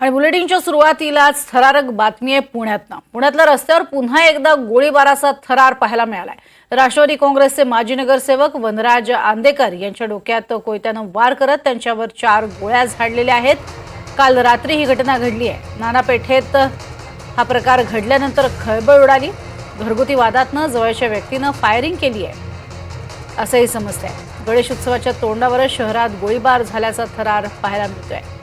आणि बुलेटिनच्या सुरुवातीलाच थरारक बातमी आहे पुण्यातनं. पुण्यातल्या रस्त्यावर पुन्हा एकदा गोळीबाराचा थरार पाहायला मिळालाय. राष्ट्रवादी काँग्रेसचे माजी नगरसेवक वनराज आंदेकर यांच्या डोक्यात कोयत्यानं वार करत त्यांच्यावर चार गोळ्या झाडलेल्या आहेत. काल रात्री ही घटना घडली आहे. नाना पेठेत हा प्रकार घडल्यानंतर खळबळ उडाली. घरगुती वादातनं जवळच्या व्यक्तीनं फायरिंग केली आहे. असंही समजतंय. गणेश उत्सवाच्या तोंडावरच शहरात गोळीबार झाल्याचा थरार पाहायला मिळतोय.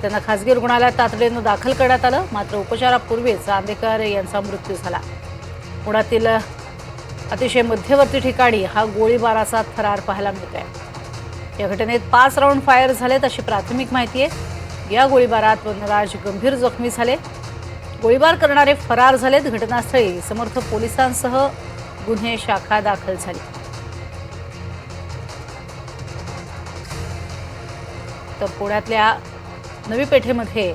त्यांना खासगी रुग्णालयात तातडीनं दाखल करण्यात आलं. मात्र उपचारापूर्वीच आंबेकर यांचा मृत्यू झाला. पुण्यातील अतिशय मध्यवर्ती ठिकाणी हा गोळीबाराचा थरार पाहायला मिळतोय या घटनेत पाच राऊंड फायर झालेत अशी प्राथमिक माहिती आहे. या गोळीबारात वनराज गंभीर जखमी झाले. गोळीबार करणारे फरार झालेत. घटनास्थळी समर्थ पोलिसांसह गुन्हे शाखा दाखल झाली. तर पुण्यातल्या नवी पेठेमध्ये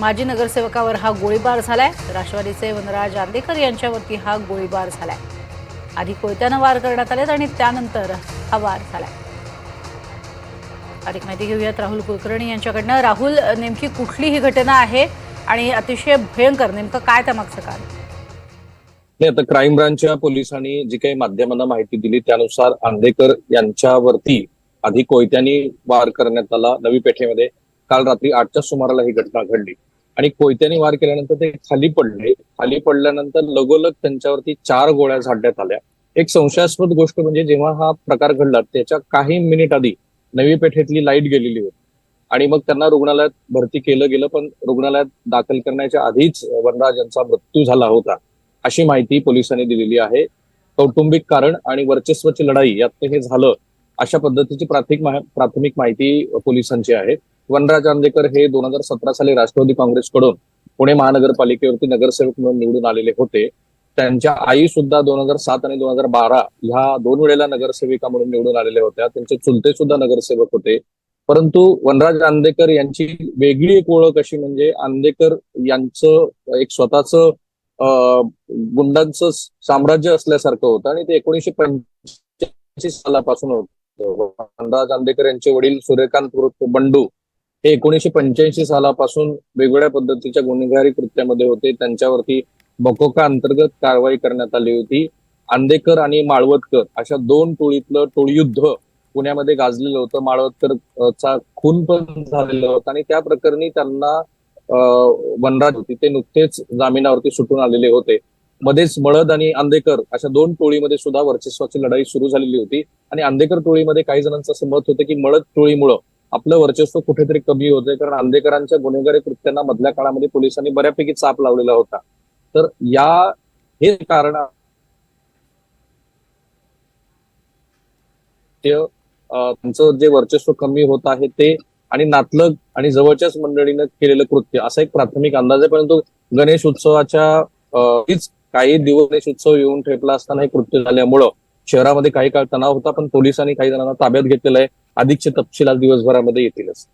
माजी नगरसेवकावर हा गोळीबार झालाय. राष्ट्रवादीचे वनराज आंदेकर यांच्यावरती हा गोळीबार झालाय. आधी कोयत्यानं वार करण्यात आलेत आणि त्यानंतर हा वार झालाय. अधिक माहिती घेऊयात राहुल कुलकर्णी यांच्याकडनं. राहुल नेमकी कुठली ही घटना आहे आणि अतिशय भयंकर नेमकं काय त्या मागचं कारण नाही आता क्राईम ब्रांचच्या पोलिसांनी जी काही माध्यमांना माहिती दिली त्यानुसार आंदेकर यांच्यावरती आधी कोयत्यानी वार करण्यात आला नवी पेठेमध्ये काल रात्री आठच्या सुमाराला ही घटना घडली. आणि कोयत्याने वार केल्यानंतर ते खाली पडले. खाली पडल्यानंतर लगोलग त्यांच्यावरती चार गोळ्या झाडण्यात आल्या. एक संशयास्पद गोष्ट म्हणजे जेव्हा हा प्रकार घडला त्याच्या काही मिनिट आधी नवी पेठेतली लाइट गेलेली होती. आणि मग त्यांना रुग्णालयात भरती केलं गेलं पण रुग्णालयात दाखल करण्याच्या आधीच वनराज यांचा मृत्यू झाला होता अशी माहिती पोलिसांनी दिलेली आहे. कौटुंबिक कारण आणि वर्चस्वाची लढाई यात हे झालं. अशा पद्धतीची प्राथमिक प्राथमिक माहिती पोलिसांची आहे. वनराज आंदेकर हे दोन हजार सतरा साली राष्ट्रवादी काँग्रेसकडून पुणे महानगरपालिकेवरती नगरसेवक म्हणून निवडून आलेले होते. त्यांच्या आई सुद्धा दोन हजार सात आणि दोन हजार बारा ह्या दोन वेळेला नगरसेविका म्हणून निवडून आलेल्या होत्या. त्यांचे चुलते सुद्धा नगरसेवक होते. परंतु वनराज आंदेकर यांची वेगळी एक ओळख अशी म्हणजे आंदेकर यांचं एक स्वतःच गुंडांचं साम्राज्य असल्यासारखं होतं आणि ते एकोणीशे पंच्याऐंशी सालापासून होतं. वनराज आंदेकर यांचे वडील सूर्यकांत बंडू हे एकोणीशे पंच्याऐंशी सालापासून वेगवेगळ्या पद्धतीच्या गुन्हेगारी कृत्यामध्ये होते. त्यांच्यावरती बकोका अंतर्गत कारवाई करण्यात आली होती. आंदेकर आणि माळवतकर अशा दोन टोळीतलं टोळीयुद्ध पुण्यामध्ये गाजलेलं होतं. माळवतकर चा खून पण झालेला होता आणि त्या प्रकरणी त्यांना वनराज होती. ते नुकतेच जामिनावरती सुटून आलेले होते. मध्येच मळद आणि आंदेकर अशा दोन टोळीमध्ये सुद्धा वर्चस्वाची लढाई सुरू झालेली होती. आणि आंदेकर टोळीमध्ये काही जणांचं असं मत होतं की मळद टोळीमुळं आपलं वर्चस्व कुठेतरी कमी होतंय कारण आंदेकरांच्या गुन्हेगारी कृत्यांना मधल्या काळामध्ये पोलिसांनी बऱ्यापैकी चाप लावलेला होता. तर या हे कारण ते, त्यांचं जे वर्चस्व कमी होत आहे ते आणि नातलग आणि जवळच्याच मंडळीनं केलेलं कृत्य असा एक प्राथमिक अंदाज आहे. परंतु गणेश उत्सवाच्या काही दिवस गणेश उत्सव येऊन ठेपला असताना हे कृत्य झाल्यामुळं शहरामध्ये काही काळ तणाव होता पण पोलिसांनी काही जणांना ताब्यात घेतलेलं आहे. अधिकचे तपशील आज दिवसभरामध्ये येतीलच.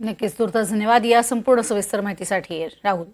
नक्कीच तुर्तास धन्यवाद. या संपूर्ण सविस्तर माहितीसाठी राहुल.